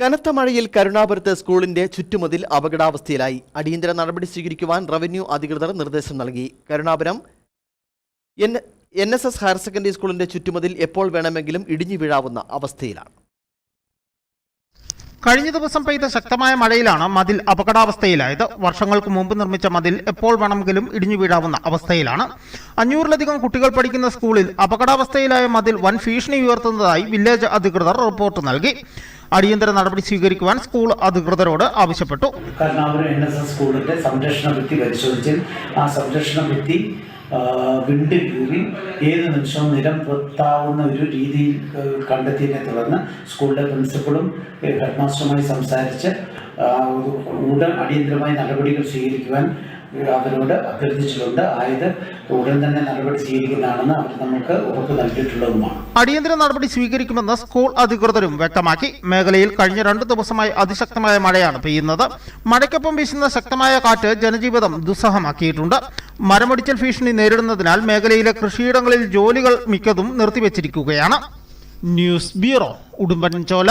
കനത്ത മഴയിൽ കരുണാപുരത്ത് സ്കൂളിന്റെ ചുറ്റുമതിൽ അപകടാവസ്ഥയിലായി. അടിയന്തര നടപടി സ്വീകരിക്കുവാൻ റവന്യൂ അധികൃതർ നിർദ്ദേശം നൽകി. Karunapuram N N S S higher secondary സ്കൂളിന്റെ ചുറ്റുമതിൽ എപ്പോൾ വേണമെങ്കിലും ഇടിഞ്ഞു വീഴാവുന്ന അവസ്ഥയിലാണ്. കഴിഞ്ഞ ദിവസം പെയ്ത ശക്തമായ മഴയിലാണ് മതിൽ അപകടാവസ്ഥയിലായത്. വർഷങ്ങൾക്ക് മുമ്പ് നിർമ്മിച്ച മതിൽ എപ്പോൾ വേണമെങ്കിലും ഇടിഞ്ഞു വീഴാവുന്ന അവസ്ഥയിലാണ്. അഞ്ഞൂറിലധികം കുട്ടികൾ പഠിക്കുന്ന സ്കൂളിൽ അപകടാവസ്ഥയിലായ മതിൽ വൻ ഭീഷണി ഉയർത്തുന്നതായി വില്ലേജ് അധികൃതർ റിപ്പോർട്ട് നൽകി. അടിയന്തര നടപടി സ്വീകരിക്കുവാൻ സ്കൂൾ അധികൃതരോട് ആവശ്യപ്പെട്ടു. എൻ എസ് എസ് സ്കൂളിന്റെ സംരക്ഷണ ഭിത്തി പരിശോധിച്ചിൽ ആ സംരക്ഷണ വിണ്ട് കീറി ഏത് നിമിഷവും നിലം പൊത്താവുന്ന ഒരു രീതിയിൽ കണ്ടെത്തിയതിനെ തുടർന്ന് സ്കൂളിലെ പ്രിൻസിപ്പളും ഹെഡ് മാസ്റ്ററുമായി സംസാരിച്ച് ഉടൻ അടിയന്തരമായി നടപടികൾ സ്വീകരിക്കുവാൻ അവരോട് അഭ്യർത്ഥിച്ചിട്ടുണ്ട്. ആയത് ഉടൻ തന്നെ നടപടി സ്വീകരിക്കുന്നതാണെന്ന് അവർ നമുക്ക് ഉറപ്പ് നൽകിയിട്ടുള്ളതുമാണ്. അടിയന്തര നടപടി സ്വീകരിക്കുമെന്ന് സ്കൂൾ അധികൃതരും വ്യക്തമാക്കി. മേഖലയിൽ കഴിഞ്ഞ രണ്ട് ദിവസമായി അതിശക്തമായ മഴയാണ് പെയ്യുന്നത്. മഴയ്ക്കൊപ്പം വീശുന്ന ശക്തമായ കാറ്റ് ജനജീവിതം ദുസ്സഹമാക്കിയിട്ടുണ്ട്. മരമടിച്ചൽ ഭീഷണി നേരിടുന്നതിനാൽ മേഖലയിലെ കൃഷിയിടങ്ങളിൽ ജോലികൾ മിക്കതും നിർത്തിവെച്ചിരിക്കുകയാണ്. News bureau Udumbanchola.